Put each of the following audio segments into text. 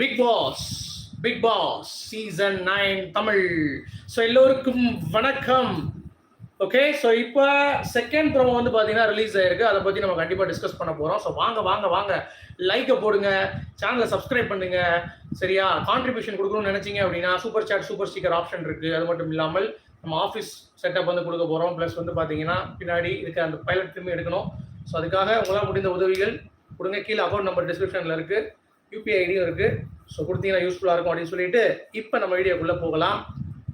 Big boss big boss season nine Tamil so எல்லோருக்கும் வணக்கம். Okay so இப்போ second promo வந்து பார்த்தீங்கன்னா ரிலீஸ் ஆயிருக்கு. அதை பற்றி நம்ம கண்டிப்பாக டிஸ்கஸ் பண்ண போகிறோம் ஸோ வாங்க வாங்க வாங்க. லைக்கை போடுங்க. சேனலை சப்ஸ்கிரைப் பண்ணுங்க. சரியா? கான்ட்ரிபியூஷன் கொடுக்கணும்னு நினச்சிங்க அப்படின்னா super chat super sticker option இருக்குது அது மட்டும் இல்லாமல் நம்ம ஆஃபீஸ் செட்டப் வந்து கொடுக்க போகிறோம் ப்ளஸ் வந்து பார்த்தீங்கன்னா பின்னாடி இருக்க அந்த பைலட் திரும்பி எடுக்கணும். ஸோ அதுக்காக உங்களால் முடிந்த உதவிகள் கொடுங்க. கீழே அக்கௌண்ட் நம்பர் டிஸ்கிரிப்ஷனில் இருக்குது யூபிஐ ஐடியும் இருக்குது ஸோ கொடுத்தீங்கன்னா யூஸ்ஃபுல்லாக இருக்கும் அப்படின்னு சொல்லிட்டு இப்போ நம்ம வீடியோக்குள்ளே போகலாம்.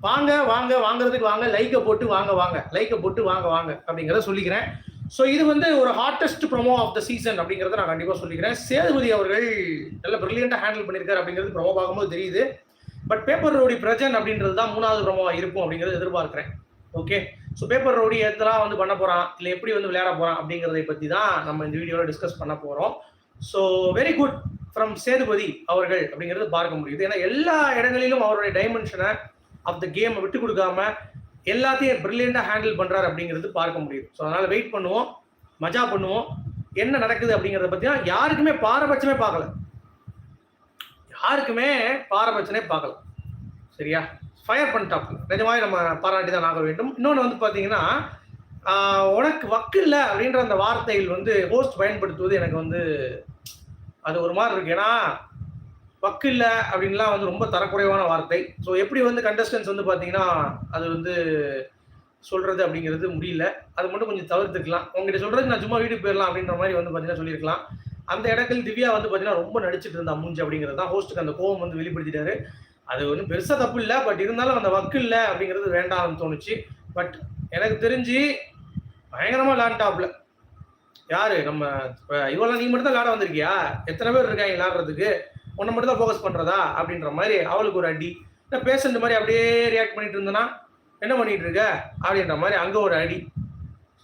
வாங்க வாங்க வாங்குறதுக்கு வாங்க லைக்கை போட்டு வாங்க வாங்க. லைக்கை போட்டு வாங்க வாங்க அப்படிங்கிறத சொல்லிக்கிறேன். ஸோ இது வந்து ஒரு hottest promo of the season அப்படிங்கிறத நான் கண்டிப்பாக சொல்லிக்கிறேன். சேதுபதி அவர்கள் நல்ல ப்ரில்லியண்டாக ஹேண்டில் பண்ணியிருக்காரு அப்படிங்கிறது ப்ரொமோ பார்க்கும்போது தெரியுது. பட் பேப்பர் ரோடி பிரஜன் அப்படின்றது தான் மூணாவது ப்ரோமோவாக இருக்கும் அப்படிங்கிறத எதிர்பார்க்குறேன். ஓகே ஸோ பேப்பர் ரோடி எதெல்லாம் வந்து பண்ண போகிறான் இல்லை எப்படி வந்து விளையாட போகிறான் அப்படிங்கிறதை பற்றி தான் நம்ம இந்த வீடியோவில் டிஸ்கஸ் பண்ண போகிறோம் so very good from Sethupathi அவர்கள் அப்படிங்கிறது பார்க்க முடியுது. ஏன்னா எல்லா இடங்களிலும் அவருடைய டைமென்ஷனை ஆஃப் த கேமை விட்டு கொடுக்காம எல்லாத்தையும் பிரில்லியண்டாக ஹேண்டில் பண்ணுறாரு அப்படிங்கிறது பார்க்க முடியுது. ஸோ அதனால் வெயிட் பண்ணுவோம் மஜா பண்ணுவோம் என்ன நடக்குது அப்படிங்கிறத பற்றினா யாருக்குமே பாரபட்சமே பார்க்கல. யாருக்குமே பாரபட்சமே பார்க்கல. சரியா? ஃபயர் பண்ணிட்டாப்ல நிஜமாவே நம்ம பாராட்டி தான் ஆக வேண்டும். இன்னொன்று வந்து பார்த்தீங்கன்னா உனக்கு வக்கு இல்லை அப்படின்ற அந்த வார்த்தையில் வந்து ஹோஸ்ட் பயன்படுத்துவது எனக்கு வந்து அது ஒரு மாதிரி இருக்கு. ஏன்னா பக்கு இல்லை அப்படின்லாம் வந்து ரொம்ப தரக்குறைவான வார்த்தை. ஸோ எப்படி வந்து கண்டஸ்டன்ஸ் வந்து பார்த்தீங்கன்னா அது வந்து சொல்றது அப்படிங்கிறது முடியல. அது மட்டும் கொஞ்சம் தவிர்த்துக்கலாம். உங்ககிட்ட சொல்றது நான் சும்மா வீட்டுக்கு போயிடலாம் அப்படின்ற மாதிரி வந்து பார்த்தீங்கன்னா சொல்லியிருக்கலாம். அந்த இடத்துல திவ்யா வந்து பார்த்தீங்கன்னா ரொம்ப நடிச்சிட்டு இருந்தா மூஞ்சி அப்படிங்கிறது தான் ஹோஸ்ட்டுக்கு அந்த கோவம் வந்து வெளிப்படுத்திட்டாரு. அது ஒன்றும் பெருசாக தப்பு இல்லை. பட் இருந்தாலும் அந்த வக்கு இல்லை அப்படிங்கிறது வேண்டாம்னு தோணுச்சு. பட் எனக்கு தெரிஞ்சு பயங்கரமாக லேண்ட்டாப்ல யாரு? நம்ம இப்போ இவ்வளோ நீ மட்டும் தான் விளாட வந்திருக்கியா? எத்தனை பேர் இருக்காங்க விளாடுறதுக்கு உன்னை மட்டும் தான் ஃபோக்கஸ் பண்ணுறதா அப்படின்ற மாதிரி அவளுக்கு ஒரு அடி. நான் பேசுறது மாதிரி அப்படியே ரியாக்ட் பண்ணிட்டு இருந்தேன்னா என்ன பண்ணிட்டு இருக்க? அப்படின்ற மாதிரி அங்கே ஒரு அடி.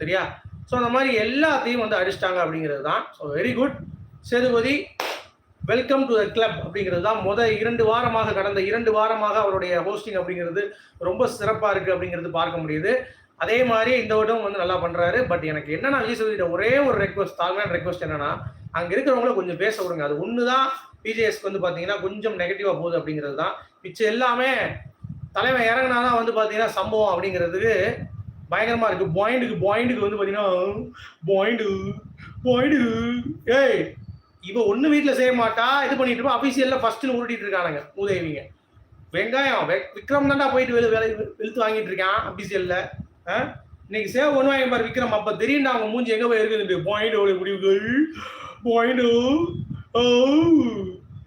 சரியா? ஸோ அந்த மாதிரி எல்லாத்தையும் வந்து அடிச்சிட்டாங்க அப்படிங்கிறது தான். So very good Sethupathi welcome to the club அப்படிங்கிறது தான். முத இரண்டு வாரமாக கடந்த இரண்டு வாரமாக அவருடைய ஹோஸ்டிங் அப்படிங்கிறது ரொம்ப சிறப்பாக இருக்குது அப்படிங்கிறது பார்க்க முடியுது. அதே மாதிரி இந்த வருடம் வந்து நல்லா பண்ணுறாரு பட் எனக்கு என்னன்னா விஜய் ஒரே ஒரு ரெக்வஸ்ட் தாழ்மையான ரெக்வஸ்ட் என்னன்னா அங்கே இருக்கிறவங்கள கொஞ்சம் பேச விடுங்க. அது ஒன்று தான் பிஜேஎஸ்க்கு வந்து பார்த்தீங்கன்னா கொஞ்சம் நெகட்டிவாக போகுது அப்படிங்கிறது தான். மிச்சம் எல்லாமே தலைவன் இறங்கினா தான் வந்து பார்த்தீங்கன்னா சம்பவம் அப்படிங்கிறதுக்கு பயங்கரமா இருக்கு. பாயிண்ட்டுக்கு பாயிண்ட்டுக்கு வந்து பார்த்தீங்கன்னா பாயிண்ட் பாயிண்ட் ஏய் இவ ஒண்ணு வீட்டில் செய்ய மாட்டா. இது பண்ணிட்டு இருப்பா. அபிஷியல்ல ஃபர்ஸ்ட்னு உருட்டிட்டு இருக்கானுங்க மூதேவிங்க. வெங்காயம் விக்ரம் தாண்டா போயிட்டு வெளு வேலை வெளுத்து வாங்கிட்டு இருக்கான் அபிஷியல்ல இன்னைக்கு சேவ் ஒன்று வாங்கி பாரு விக்ரம். அப்போ தெரியும்டா அவங்க மூஞ்சி எங்கே போய் இருக்குது பாயிண்ட் எவ்வளவு முடிவுகள் பாயிண்ட்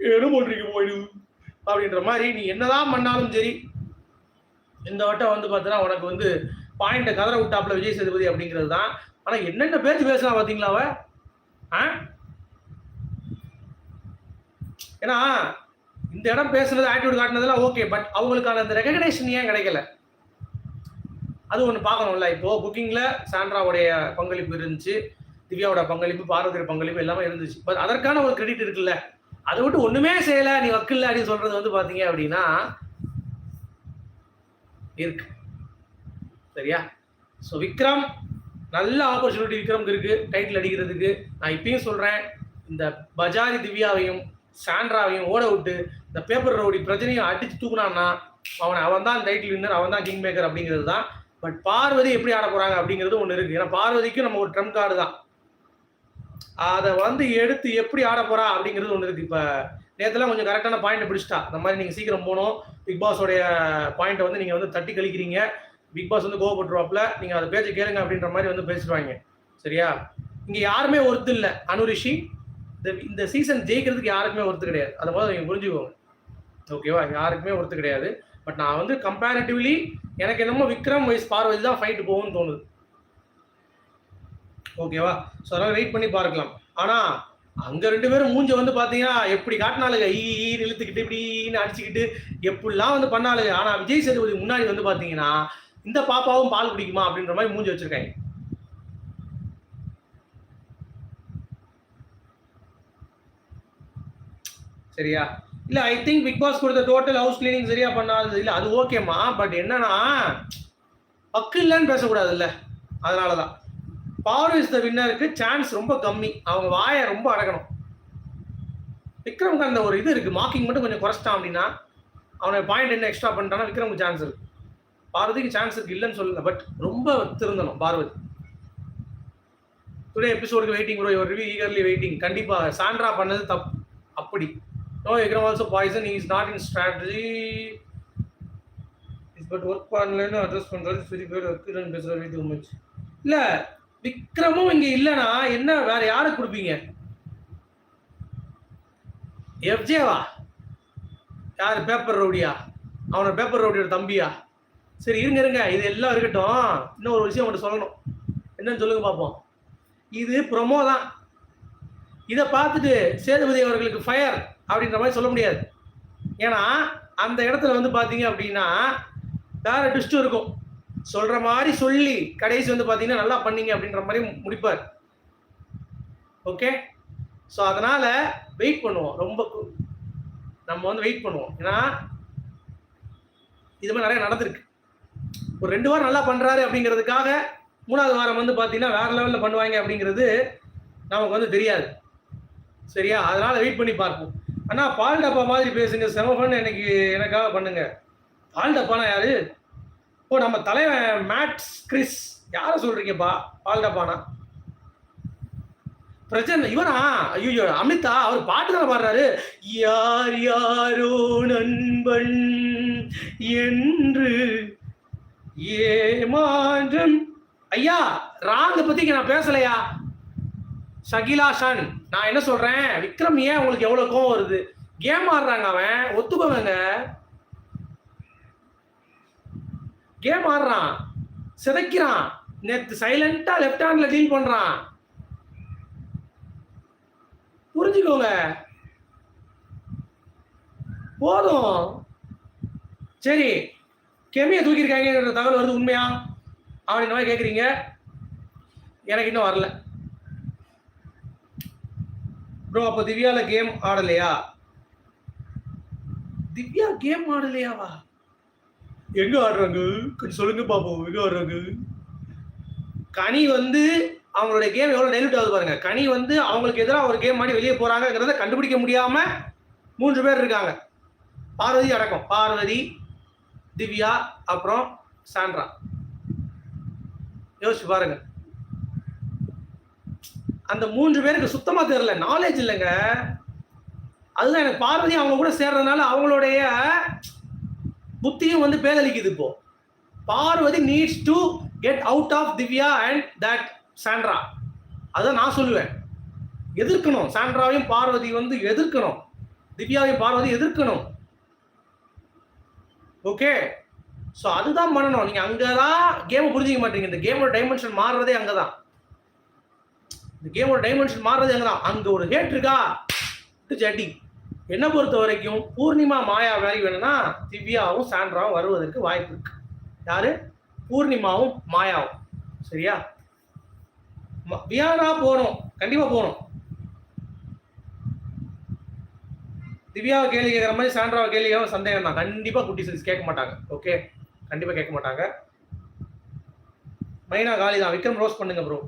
என்ன போட்டிருக்க பாயிண்ட் அப்படின்ற மாதிரி நீ என்னதான் பண்ணாலும் சரி இந்த வட்டம் வந்து பார்த்தீங்கன்னா உனக்கு வந்து பாயிண்ட்டை கதற விட்டாப்புல விஜய் சேதுபதி அப்படிங்கிறது தான். ஆனால் என்னென்ன பேச்சு பேசலாம் பார்த்தீங்களா அவ ஆ? ஏன்னா இந்த இடம் பேசுனது ஆட்டிடியூட் காட்டினதெல்லாம் ஓகே பட் அவங்களுக்கான அந்த ரெகக்னேஷன் ஏன் கிடைக்கல? அது ஒன்று பார்க்கணும்ல. இப்போ குக்கிங்கில் சாண்ட்ராவுடைய பங்களிப்பு இருந்துச்சு திவ்யாவோட பங்களிப்பு பார்வதியோட பங்களிப்பு எல்லாமே இருந்துச்சு. பட் அதற்கான ஒரு கிரெடிட் இருக்குல்ல. அதை விட்டு ஒண்ணுமே செய்யல நீ வக்கில்ல அப்படின்னு சொல்றது வந்து பாத்தீங்க அப்படின்னா இருக்கு. சரியா? ஸோ விக்ரம் நல்ல ஆப்பர்ச்சுனிட்டி விக்ரம்க்கு இருக்கு டைட்டில் அடிக்கிறதுக்கு. நான் இப்பயும் சொல்றேன் இந்த பஜாரி திவ்யாவையும் சாண்ட்ராவையும் ஓட விட்டு இந்த பேப்பர் ரவுடி பிரச்சனையும் அடிச்சு தூக்குனான்னா அவனை அவன் தான் டைட்டில் வின்னர் அவன் தான் கிங் மேக்கர் அப்படிங்கிறது தான் பட் பார்வதி எப்படி ஆட போறாங்க அப்படிங்கிறது ஒன்று இருக்கு. ஏன்னா பார்வதிக்கு நம்ம ஒரு ட்ரம் கார்டு தான். அதை வந்து எடுத்து எப்படி ஆட போறா அப்படிங்கிறது ஒன்று இருக்கு. இப்போ நேற்றுலாம் கொஞ்சம் கரெக்டான பாயிண்ட் பிடிச்சிட்டா. இந்த மாதிரி நீங்கள் சீக்கிரம் போகணும். பிக் பாஸோடைய பாயிண்ட்டை வந்து நீங்கள் வந்து தட்டி கழிக்கிறீங்க. பிக் பாஸ் வந்து கோவப்பட்டுருவாப்ல நீங்கள் அதை பேச்சை கேளுங்க அப்படின்ற மாதிரி வந்து பேசிடுவாங்க. சரியா? இங்கே யாருமே ஒருத்தர் இல்லை. அனுரிஷி இந்த இந்த சீசன் ஜெயிக்கிறதுக்கு யாருக்குமே ஒருத்தர் கிடையாது. அதை போல நீங்கள் புரிஞ்சுக்கோங்க. ஓகேவா யாருக்குமே ஒருத்தர் கிடையாது. பட் நான் வந்து கம்பேரிட்டிவ்லி எனக்கு என்னமோ விக்ரம் வைஸ் பார்வதி தான் ஃபைட்டு போகும்னு தோணுது. ஓகேவா ஸோ அதெல்லாம் வெயிட் பண்ணி பார்க்கலாம். ஆனால் அங்கே ரெண்டு பேரும் மூஞ்ச வந்து பார்த்தீங்கன்னா எப்படி காட்டினாலுங்க ஈ இழுத்துக்கிட்டு இப்படின்னு அடிச்சுக்கிட்டு எப்படிலாம் வந்து பண்ணாலுங்க ஆனால் விஜய் சேதுபதி முன்னாடி வந்து பார்த்தீங்கன்னா இந்த பாப்பாவும் பால் குடிக்குமா அப்படின்ற மாதிரி மூஞ்சி வச்சுருக்காங்க. சரியா? இல்ல ஐ திங்க் பிக் பாஸ் கொடுத்த டோட்டல் ஹவுஸ் கிளீனிங் சரியா பண்ணாது இல்ல அது ஓகேம்மா பட் என்னன்னா பக்கு இல்லைன்னு பேசக்கூடாதுல்ல. அதனாலதான். பவர் இஸ் த வின்னருக்கு சான்ஸ் ரொம்ப கம்மி. அவங்க வாயை ரொம்ப அடக்கணும். விக்ரம்க்கு அந்த ஒரு இது இருக்குது மார்க்கிங் மட்டும் கொஞ்சம் குறைச்சிட்டான் அப்படின்னா அவனை பாயிண்ட் என்ன எக்ஸ்ட்ரா பண்ணிட்டானா விக்ரமுக்கு சான்ஸ் இருக்கு. பார்வதிக்கு சான்ஸ் இருக்கு இல்லைன்னு சொல்லல பட் ரொம்ப திருந்தணும் பார்வதி. டுடே எபிசோடுக்கு waiting bro your review eagerly waiting கண்டிப்பாக சாண்ட்ரா பண்ணது தப் அப்படி. No also poison. He is not in strategy. Is but work பண்ணலன்னு அட்ரஸ் பண்ணுறது சரி பேர் ஒர்க்கு பேசுகிற டூ மச் இல்லை விக்ரமும் இங்கே இல்லைன்னா என்ன வேற யாருக்கு கொடுப்பீங்க எஃப்ஜேவா யார் பேப்பர் ரவுடியா அவனோட பேப்பர் ரவுடியோட தம்பியா சரி இருங்க இருங்க இது எல்லாம் இருக்கட்டும் இன்னும் ஒரு விஷயம் அவன்கிட்ட சொல்லணும் என்னன்னு சொல்லுங்க பார்ப்போம் இது ப்ரொமோ தான் இதை பார்த்துட்டு சேதுபதி அவர்களுக்கு ஃபயர் அப்படின்ற மாதிரி சொல்ல முடியாது. ஏன்னா அந்த இடத்துல வந்து பார்த்தீங்க அப்படின்னா வேற ட்விஸ்ட்டும் இருக்கும். சொல்ற மாதிரி சொல்லி கடைசி வந்து பார்த்தீங்கன்னா நல்லா பண்ணீங்க அப்படின்ற மாதிரி முடிப்பார். ஓகே ஸோ அதனால வெயிட் பண்ணுவோம். ரொம்ப நம்ம வந்து வெயிட் பண்ணுவோம். ஏன்னா இது மாதிரி நிறைய நடந்திருக்கு. ஒரு ரெண்டு வாரம் நல்லா பண்ணுறாரு அப்படிங்கிறதுக்காக மூணாவது வாரம் வந்து பார்த்தீங்கன்னா வேற லெவலில் பண்ணுவாங்க அப்படிங்கிறது நமக்கு வந்து தெரியாது. சரியா? அதனால் வெயிட் பண்ணி பார்ப்போம். அண்ணா பால் டப்பா மாதிரி பேசுங்க. செமஃபன் எனக்கு எனக்காக பண்ணுங்க. பால் டப்பானா யாரு? ஓ நம்ம தலைவன் மேட்ஸ் கிறிஸ். யாரை சொல்றீங்கப்பா? பால் டப்பானா? பிரச்சனை இவனா? ஐயோ அமிதா அவர் பாட்டு தானே பாடுறாரு. யார் யாரோ நண்பன் என்று ஏமாற்றம். ஐயா ராங்க பத்தி நான் பேசலையா? ஷகிலா நான் என்ன சொல்றேன்? விக்ரம் ஏன் உங்களுக்கு எவ்வளவு கோவம் வருது? கேம் ஆடுறாங்க அவன். ஒத்துக்கோங்க. கேம் ஆடுறான். சிதைக்கிறான். நேற்று சைலண்டா லெஃப்ட் ஹேண்ட்ல டீல் பண்றான். புரிஞ்சுக்கோங்க. போதும். சரி. கெமியை தூக்கியிருக்காங்கன்ற தகவல் வருது உண்மையா? அவன் மாதிரி கேட்குறீங்க எனக்கு இன்னும் வரல. ப்ரோ அப்போ திவ்யால கேம் ஆடலையா? திவ்யா கேம் ஆடலையாவா? எங்க ஆடுறாங்க? கொஞ்சம் சொல்லுங்க பாப்போம். எங்க ஆடுறாங்க? கனி வந்து அவங்களுடைய கேம் எவ்வளவு டைலூட் ஆகுது பாருங்க. கனி வந்து அவங்களுக்கு எதிராக ஒரு கேம் ஆடி வெளியே போறாங்கிறத கண்டுபிடிக்க முடியாம மூன்று பேர் இருக்காங்க. பார்வதி அடக்கம். பார்வதி திவ்யா அப்புறம் சாண்ட்ரா. யோசிச்சு பாருங்க. அந்த மூன்று பேருக்கு சுத்தமா தெரியல. நாலேஜ் இல்லைங்க. அதுதான் எனக்கு பார்வதி அவங்க கூட சேர்றதுனால அவங்களுடைய புத்தியும் வந்து பேதளிக்குது இப்போ. Parvathi needs to get out of Divya and that Sandra அதான் நான் சொல்லுவேன். எதிர்க்கணும். சாண்ட்ராவையும் பார்வதி வந்து எதிர்க்கணும். திவ்யாவையும் பார்வதி எதிர்க்கணும். ஓகே ஸோ அதுதான் பண்ணணும். நீங்கள் அங்கே தான் கேமை புரிஞ்சிக்க மாட்டீங்க. இந்த கேமோட டைமென்ஷன் மாறுறதே அங்கதான். இந்த கேமோட டைமென்ஷன் மாறுறதே அங்கதான் அங்கே ஒரு ஹேட் இருக்கா? ஜட்டி. என்னை பொறுத்த வரைக்கும் பூர்ணிமா மாயா மாதிரி வேணும்னா திவ்யாவும் சாண்ட்ராவும் வருவதற்கு வாய்ப்பு இருக்கு. யாரு? பூர்ணிமாவும் மாயாவும். சரியா? வியானா போகணும் கண்டிப்பா போகணும் திவ்யாவை கேள்வி கேட்குற மாதிரி சாண்ட்ராவை கேள்வி கேட்க சந்தேகம் தான். கண்டிப்பா குட்டி சைஸ் கேட்க மாட்டாங்க. ஓகே கண்டிப்பா கேட்க மாட்டாங்க. மைனா காலி தான் விக்ரம் ரோஸ் பண்ணுங்க ப்ரோ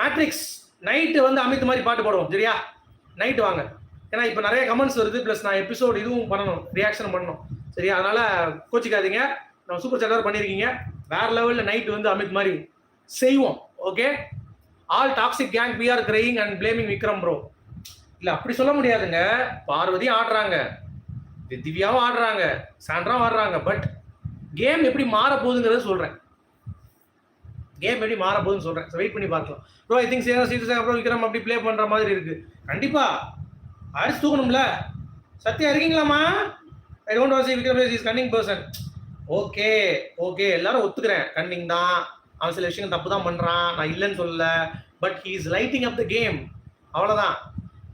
மேட்ரிக்ஸ் நைட்டு வந்து அமித் மாதிரி பாட்டு போடுவோம் சரியா? நைட்டு வாங்க. ஏன்னா இப்போ நிறைய கமெண்ட்ஸ் வருது ப்ளஸ் நான் எபிசோடு இதுவும் பண்ணணும் ரியாக்ஷன் பண்ணணும் சரியா? அதனால கோச்சிக்காதீங்க. நம்ம சூப்பர் சேட்டர் பண்ணியிருக்கீங்க வேற லெவலில் நைட்டு வந்து அமித் மாதிரி செய்வோம் okay all toxic gang B R crying and blaming Vikram bro இல்லை அப்படி சொல்ல முடியாதுங்க. பார்வதியும் ஆடுறாங்க. தி- திவ்யாவும் ஆடுறாங்க. சாண்ட்ராவும் ஆடுறாங்க. பட் கேம் எப்படி மாற போகுதுங்கிறத சொல்கிறேன் கேம் எப்படி மாற போகுதுன்னு சொல்கிறேன் வெயிட் பண்ணி பார்க்கலாம். Bro I think Sena season அப்புறம் விக்ரம் அப்படி ப்ளே பண்ணுற மாதிரி இருக்கு. கண்டிப்பா. அரிசி தூக்கணும்ல. சத்யா இருக்கீங்களாம்மா? ஐ டோன்ட் வாசி Vikram is cunning person okay okay எல்லாரும் ஒத்துக்கிறேன். கன்னிங் தான். அவன் சில விஷயங்கள் தப்பு தான் பண்ணுறான் நான் இல்லைன்னு சொல்லல. But he is lighting up the game அவ்வளோதான்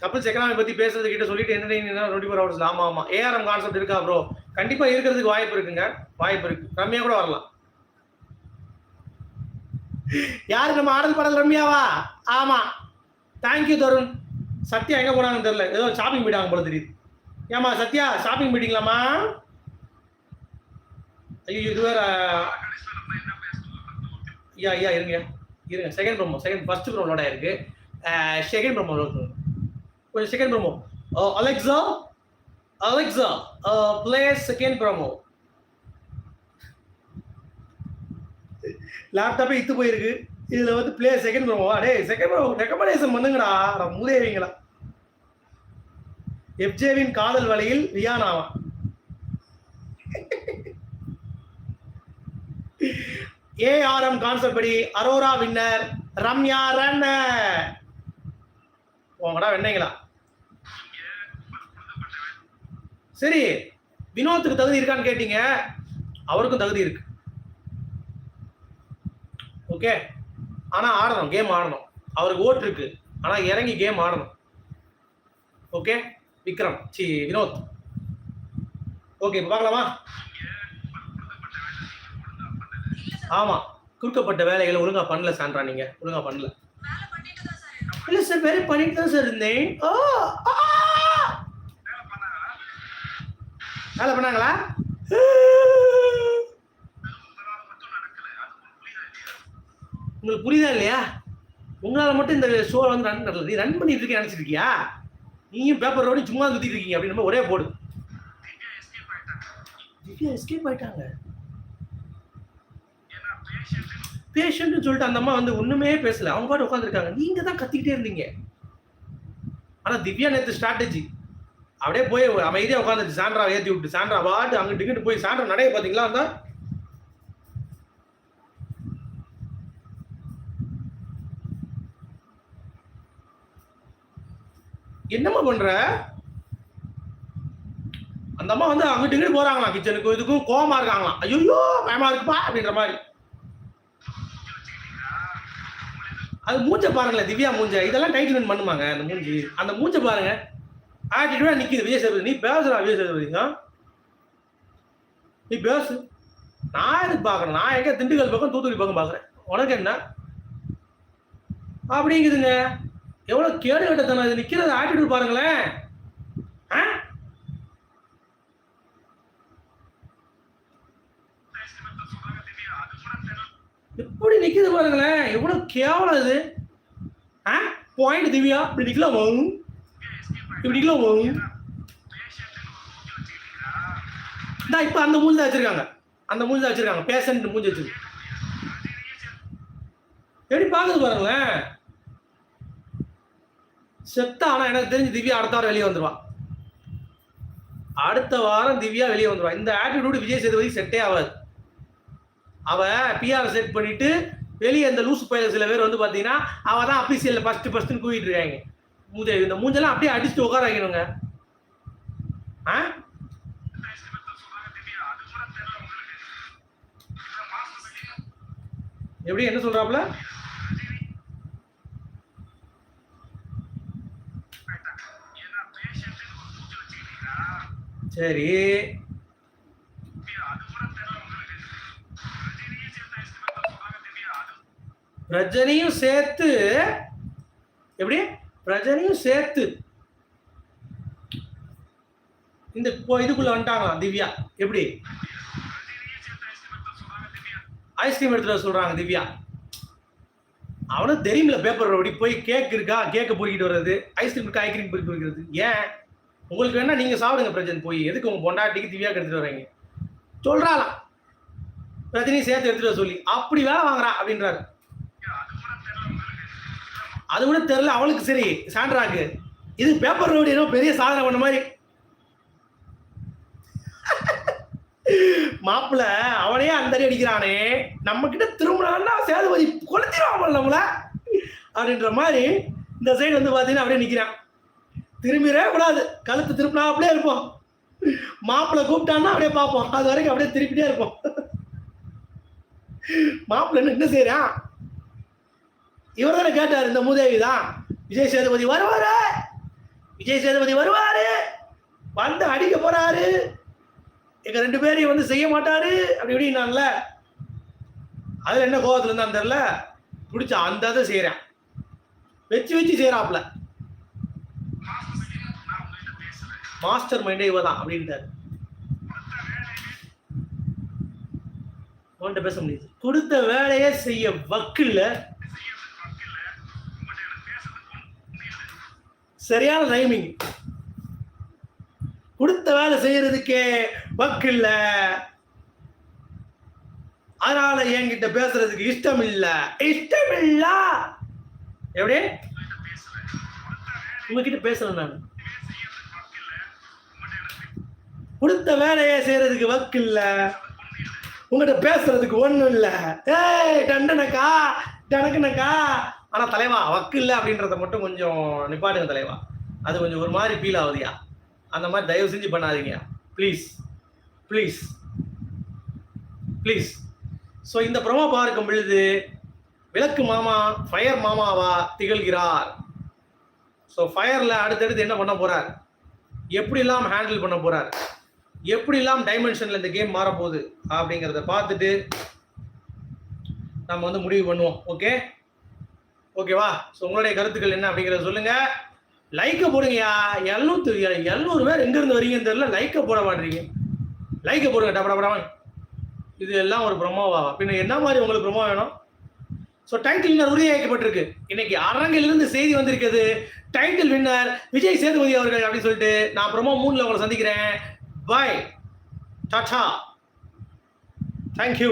கபில்ஸ் எக்கனாமி பற்றி பேசுறது கிட்ட சொல்லிட்டு என்ன டுவெண்ட்டி ஃபோர் ஹவர்ஸ் ஆமாம் ஆமாம் ஏஆர்எம் கான்செப்ட் இருக்கா ப்ரோ கண்டிப்பாக இருக்கிறதுக்கு வாய்ப்பு இருக்குங்க. வாய்ப்பு இருக்கு. ரம்யா கூட வரலாம். யாரு நம்ம ஆடல் பாடல் ரம்யாவா? ஆமா. தேங்க்யூ தருண். சத்யா எங்க போனாங்கன்னு தெரியல. ஏதோ ஷாப்பிங் போயிட்டாங்க போல தெரியுது. ஏமா சத்யா ஷாப்பிங் போயிட்டீங்களாமா ஐயோ இது வேற. ஐயா ஐயா இருங்க. இருங்க. Second promo second first promo load second promo கொஞ்சம் second promo Alexa Alexa play second promo லேப்டாப்பே இத்து போயிருக்கு. இதில் வந்து பிளே செகண்ட் ப்ரோ அடே செகண்ட் ப்ரோ ரெக்கமெண்டேஷன் பண்ணுங்கடா. நான் மூதேவிங்களா. எஃப்ஜேவின் காதல் வலையில் ரியானாவா? ஏஆர்எம் கான்செப்ட் படி அரோரா வின்னர் ரம்யா ரன்னர் உங்கடா வெண்ணைங்களா சரி வினோத்துக்கு தகுதி இருக்கான்னு கேட்டீங்க. அவருக்கும் தகுதி இருக்கு. ஓகே ஆனால் ஆடணும் கேம் ஆடணும். அவருக்கு ஓட்டு இருக்கு. ஆனால் இறங்கி கேம் ஆடணும். Okay Vikram C Vinoth. Okay இப்போ பார்க்கலாமா? ஆமாம் கொடுக்கப்பட்ட வேலைகளை ஒழுங்காக பண்ணல சான்றா நீங்கள் ஒழுங்காக பண்ணல. இல்லை சார் வேலை இல்ல சார் பண்ணிட்டு தான் சார் இருந்தேன். ஓ வேலை பண்ணாங்களா? உங்களுக்கு புரியுதா இல்லையா? உங்களால் மட்டும் இந்த ஷோவில் வந்து ரன் பண்ணல நீ ரன் பண்ணிட்டு இருக்க நினச்சிருக்கியா? நீயும் பேப்பர் ரோடி சும்மா சுற்றிட்டு இருக்கீங்க. அப்படின்னு ஒரே போடு. திவ்யா எஸ்கேப் ஆயிட்டாங்க. பேஷண்ட்னு சொல்லிட்டு அந்த அம்மா வந்து ஒண்ணுமே பேசல. அவங்க பாட்டு உட்காந்துருக்காங்க நீங்க தான் கத்திக்கிட்டே இருந்தீங்க. ஆனா திவ்யா நேத்து ஸ்ட்ராட்டஜி அப்படியே போய் அமைதியா உட்காந்துருச்சு சாண்ட்ரா ஏத்தி விட்டு சாண்ட்ரா பாட்டு அங்கிட்டு இங்கிட்டு போய் சாண்ட்ரா நடைய பாத்தீங்களா அந்த என்னம்மா பண்ற? அந்த அம்மா வந்து அங்கிட்டு இங்கிட்டு போறாங்களாம் கிச்சனுக்கு இதுக்கும் கோமா இருக்காங்களாம். ஐயோ பயமா இருக்குப்பா அப்படின்ற மாதிரி. அது மூஞ்ச பாருங்களேன் திவ்யா மூஞ்ச. இதெல்லாம் டைட்டில் பண்ணுமாங்க அந்த மூஞ்சி. அந்த மூஞ்ச பாருங்க. ஆட்டிடியூடா நிற்கிது விஜய் சேதுபதி. நீ பேசுறா விஜய் சேதுபதி. நீ பேசு. நான் எதுக்கு பார்க்குறேன் நான் எங்கே திண்டுக்கல் பக்கம் தூத்துக்குடி பக்கம் பார்க்குறேன். உனக்கு என்ன? அப்படிங்குதுங்க. எவ்வளவு கேடு கட்டத்தனம் இது? நிக்கிறத ஆட்டிடியூட் பாருங்களேன். ஆ? எப்படி நிக்குது பாருங்களேன்? எவ்வளவு கேவலம் இது? ஆ? பாயிண்ட் திவ்யா இப்படி நிக்கலாமா இப்படி நிக்கலாமா இந்தா இப்ப அந்த மூஞ்சி தான் வச்சிருக்காங்க. அந்த மூஞ்சி தான் வச்சிருக்காங்க. பேஷண்ட் மூஞ்சி வச்சிருக்கு. எப்படி பாக்குது பாருங்களேன். செத்தா ஆனா எனக்கு தெரிஞ்சு திவ்யா அடுத்த வாரம் வெளியே வந்துருவா. அடுத்த வாரம் திவ்யா வெளியே வந்துருவா. இந்த ஆட்டிடியூடு விஜய் சேதுபதி செட்டே ஆகாது அவ பிஆர் செட் பண்ணிட்டு வெளியே இந்த லூசு பயில சில பேர் வந்து பாத்தீங்கன்னா அவ தான் அபிசியலில் ஃபர்ஸ்ட் ஃபர்ஸ்ட்னு கூவிட்டு இருக்காங்க. மூஞ்ச இந்த மூஞ்செல்லாம் அப்படியே அடிச்சுட்டு உட்கார வைக்கணுங்க. ஆ? எப்படி என்ன சொல்றாப்ல சரி. பிரஜனையும் சேர்த்து எப்படி? பிரஜனையும் சேர்த்து. இந்த இப்போ இதுக்குள்ள வந்துட்டாங்களா திவ்யா? எப்படி? ஐஸ்கிரீம் எடுத்துட்டு சொல்றாங்க திவ்யா. அவனும் தெரியுமில்ல பேப்பர் அப்படி போய் கேக் இருக்கா? கேக்க போய்கிட்டு வர்றது. ஐஸ்கிரீம் இருக்கா? ஐஸ்கிரீம் பொறுக்கி வைக்கிறது ஏன்? உங்களுக்கு வேணா நீங்க சாப்பிடுங்க பிரஜன் போய். எதுக்கு உங்க பொண்டாட்டிக்கு திவ்யாக்கு எடுத்துட்டு வர்றீங்க? சொல்கிறாளாம் ரஜினி சேர்த்து எடுத்துட்டு வர சொல்லி. அப்படி வேலை வாங்குறா அப்படின்றாரு. அது கூட தெரியல அவளுக்கு சரி சாண்ட்ராக்கு இது பேப்பர் ரோடு ஏதோ பெரிய சாதனை பண்ண மாதிரி. மாப்பிள்ள அவனே அந்த அடி அடிக்கிறானே. நம்ம கிட்ட திரும்பினான்னா சேதுபதி கொளுத்திடுவான் நம்மள. அப்படின்ற மாதிரி இந்த சைடு வந்து பார்த்தீங்கன்னா அப்படியே நிற்கிறான் திரும்பிடவே கூடாது. கழுத்து திருப்பினா அப்படியே இருப்போம். மாப்பிள்ளை கூப்பிட்டான்னா அப்படியே பார்ப்போம். அது வரைக்கும் அப்படியே திருப்பிட்டே இருப்போம். மாப்பிள்ளை என்ன செய்யறான் இவர் தானே கேட்டார் இந்த மூதேவி தான் விஜய் சேதுபதி வருவாரு. விஜய் சேதுபதி வருவாரு. வந்து அடிக்க போறாரு. எங்க ரெண்டு பேரையும் வந்து செய்ய மாட்டாரு. அப்படி இப்படின்னான்ல அதுல என்ன கோபத்துல இருந்தான்னு தெரியல. பிடிச்ச அந்த இதை செய்யறேன் வச்சு வச்சு செய்யறாப்ல மாஸ்டர் மைண்டே இவ தான் அப்படின்ட்டாரு. உன்கிட்ட பேச முடியுது. கொடுத்த வேலையை செய்ய வக்கில்ல. சரியான டைமிங் கொடுத்த வேலை செய்யறதுக்கே வக்கு இல்ல அதனால என்கிட்ட பேசுறதுக்கு இஷ்டம் இல்ல இஷ்டம் இல்ல எப்படி? உங்ககிட்ட பேசுறேன் நான். கொடுத்த வேலையை செய்யறதுக்கு வக்கு இல்லை. உங்ககிட்ட பேசுறதுக்கு ஒன்றும் இல்லை. ஏய் டண்டனக்கா டனக்குனக்கா ஆனால் தலைவா வக்கு இல்லை அப்படின்றத மட்டும் கொஞ்சம் நிப்பாட்டுங்க தலைவா. அது கொஞ்சம் ஒரு மாதிரி ஃபீல் ஆகுதுயா? அந்த மாதிரி தயவு செஞ்சு பண்ணாதீங்க. ப்ளீஸ் ப்ளீஸ் ப்ளீஸ் ஸோ இந்த ப்ரமோ பார்க்கும் பொழுது விளக்கு மாமா ஃபயர் மாமாவா திகழ்கிறார். ஸோ ஃபயரில் அடுத்தடுத்து என்ன பண்ண போகிறார் எப்படிலாம் ஹேண்டில் பண்ண போகிறார் எப்படிலாம் டைமென்ஷனில் இந்த கேம் மாறப்போகுது அப்படிங்கிறத பார்த்துட்டு நம்ம வந்து முடிவு பண்ணுவோம். ஓகே ஓகேவா ஸோ உங்களுடைய கருத்துக்கள் என்ன அப்படிங்கிறத சொல்லுங்க. லைக்கை போடுங்கய்யா எழுநூத்து எழுநூறு பேர் எங்கேருந்து வரீங்கன்னு தெரியல. லைக்கை போட மாட்டீங்க லைக்கை போடுங்க டபட படவன். இது எல்லாம் ஒரு ப்ரொமோவா பின்ன என்ன மாதிரி உங்களுக்கு ப்ரொமோ வேணும்? ஸோ டைட்டில் வின்னர் உறுதியாக்கப்பட்டிருக்கு இன்னைக்கு அரங்கிலிருந்து செய்தி வந்திருக்குது டைட்டில் வின்னர் விஜய் சேதுபதி அவர்கள் அப்படின்னு சொல்லிட்டு நான் ப்ரொமோ மூணில் உங்களை சந்திக்கிறேன். பாய் டாடா தேங்க்யூ